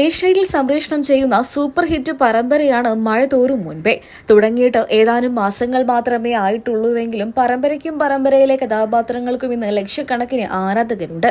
ഏഷ്യയിൽ സംപ്രേഷണം ചെയ്യുന്ന സൂപ്പർ ഹിറ്റ് പരമ്പരയാണ് മഴ തോറും മുൻപേ. തുടങ്ങിയിട്ട് ഏതാനും മാസങ്ങൾ മാത്രമേ ആയിട്ടുള്ളൂവെങ്കിലും പരമ്പരയ്ക്കും പരമ്പരയിലെ കഥാപാത്രങ്ങൾക്കും ഇന്ന് ലക്ഷക്കണക്കിന് ആരാധകരുണ്ട്.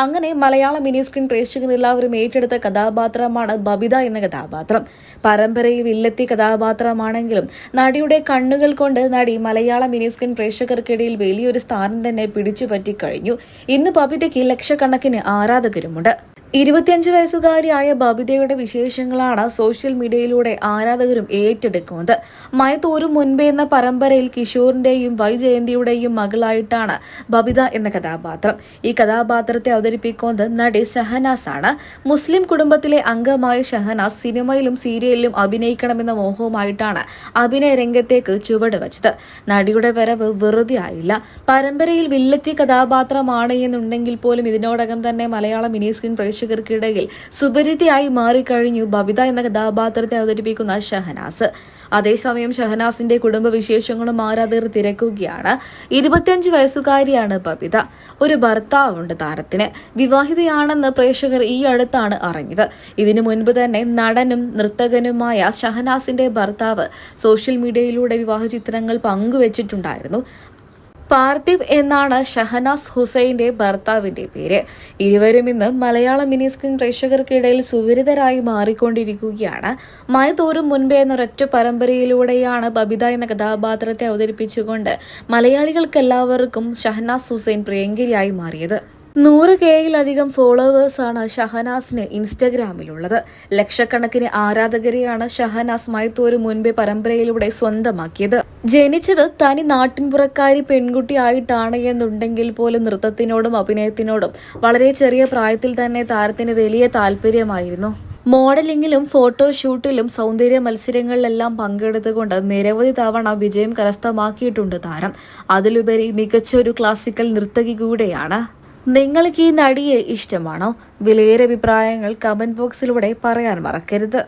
അങ്ങനെ മലയാള മിനി സ്ക്രീൻ പ്രേക്ഷകർ എല്ലാവരും ഏറ്റെടുത്ത കഥാപാത്രമാണ് ബബിത എന്ന കഥാപാത്രം. പരമ്പരയിൽ വില്ലെത്തി കഥാപാത്രമാണെങ്കിലും നടിയുടെ കണ്ണുകൾ കൊണ്ട് നടി മലയാള മിനി സ്ക്രീൻ പ്രേക്ഷകർക്കിടയിൽ വലിയൊരു സ്ഥാനം തന്നെ പിടിച്ചുപറ്റി കഴിഞ്ഞു ഇന്ന് ബബിതയ്ക്ക് ലക്ഷക്കണക്കിന് ആരാധകരുമുണ്ട്. ഇരുപത്തിയഞ്ച് വയസ്സുകാരിയായ ബബിതയുടെ വിശേഷങ്ങളാണ് സോഷ്യൽ മീഡിയയിലൂടെ ആരാധകരും ഏറ്റെടുക്കുന്നത്. മയത്തോരും മുൻപേ എന്ന പരമ്പരയിൽ കിഷോറിന്റെയും വൈജയന്തിയുടെയും മകളായിട്ടാണ് ബബിത എന്ന കഥാപാത്രം. ഈ കഥാപാത്രത്തെ അവതരിപ്പിക്കുന്നത് നടി ഷഹനാസ് ആണ് മുസ്ലിം കുടുംബത്തിലെ അംഗമായ ഷഹനാസ് സിനിമയിലും സീരിയലിലും അഭിനയിക്കണമെന്ന മോഹവുമായിട്ടാണ് അഭിനയ രംഗത്തേക്ക് ചുവട് വച്ചത് നടിയുടെ വരവ് വെറുതെ ആയില്ല. പരമ്പരയിൽ വില്ലെത്തിയ കഥാപാത്രമാണ് എന്നുണ്ടെങ്കിൽ പോലും ഇതിനോടകം തന്നെ മലയാളം മിനി സ്ക്രീൻ പ്രേക്ഷകർക്കിടയിൽ സുപരിതയായി മാറിക്കഴിഞ്ഞു. ബബിത എന്ന കഥാപാത്രത്തെ അവതരിപ്പിക്കുന്ന ഷഹനാസ്. അതേസമയം ഷഹനാസിന്റെ കുടുംബവിശേഷങ്ങളും ആരാധകർ തിരക്കുകയാണ്. ഇരുപത്തിയഞ്ച് വയസ്സുകാരിയാണ് ബബിത. ഒരു ഭർത്താവുണ്ട് താരത്തിന്. വിവാഹിതയാണെന്ന് പ്രേക്ഷകർ ഈ അടുത്താണ് അറിഞ്ഞത്. ഇതിനു മുൻപ് തന്നെ നടനും നർത്തകനുമായ ഷഹനാസിന്റെ ഭർത്താവ് സോഷ്യൽ മീഡിയയിലൂടെ വിവാഹ ചിത്രങ്ങൾ പങ്കുവച്ചിട്ടുണ്ടായിരുന്നു. പാർത്ഥിവ് എന്നാണ് ഷഹനാസ് ഹുസൈന്റെ ഭർത്താവിന്റെ പേര്. ഇരുവരും ഇന്ന് മലയാള മിനി സ്ക്രീൻ പ്രേക്ഷകർക്കിടയിൽ സുവിരിതരായി മാറിക്കൊണ്ടിരിക്കുകയാണ്. മയതോറും മുൻപേ എന്നൊരൊറ്റ പരമ്പരയിലൂടെയാണ് ബബിത എന്ന കഥാപാത്രത്തെ അവതരിപ്പിച്ചുകൊണ്ട് മലയാളികൾക്കെല്ലാവർക്കും ഷഹനാസ് ഹുസൈൻ പ്രിയങ്കരിയായി മാറിയത്. നൂറ് കെയിലധികം ഫോളോവേഴ്സാണ് ഷഹനാസിന് ഇൻസ്റ്റഗ്രാമിലുള്ളത്. ലക്ഷക്കണക്കിന് ആരാധകരെയാണ് ഷഹനാസ് മയത്തോര് മുൻപേ പരമ്പരയിലൂടെ സ്വന്തമാക്കിയത്. ജനിച്ചത് തനി നാട്ടിൻപുറക്കാരി പെൺകുട്ടിയായിട്ടാണ് എന്നുണ്ടെങ്കിൽ പോലും നൃത്തത്തിനോടും അഭിനയത്തിനോടും വളരെ ചെറിയ പ്രായത്തിൽ തന്നെ താരത്തിന് വലിയ താല്പര്യമായിരുന്നു. മോഡലിംഗിലും ഫോട്ടോഷൂട്ടിലും സൗന്ദര്യ മത്സരങ്ങളിലെല്ലാം പങ്കെടുത്തുകൊണ്ട് നിരവധി തവണ വിജയം കരസ്ഥമാക്കിയിട്ടുണ്ട് താരം. അതിലുപരി മികച്ച ഒരു ക്ലാസിക്കൽ നർത്തകി കൂടെയാണ് നിങ്ങൾക്ക് ഈ നടിയെ ഇഷ്ടമാണോ? വിലയേറെ അഭിപ്രായങ്ങൾ കമന്റ് ബോക്സിലൂടെ പറയാൻ മറക്കരുത്.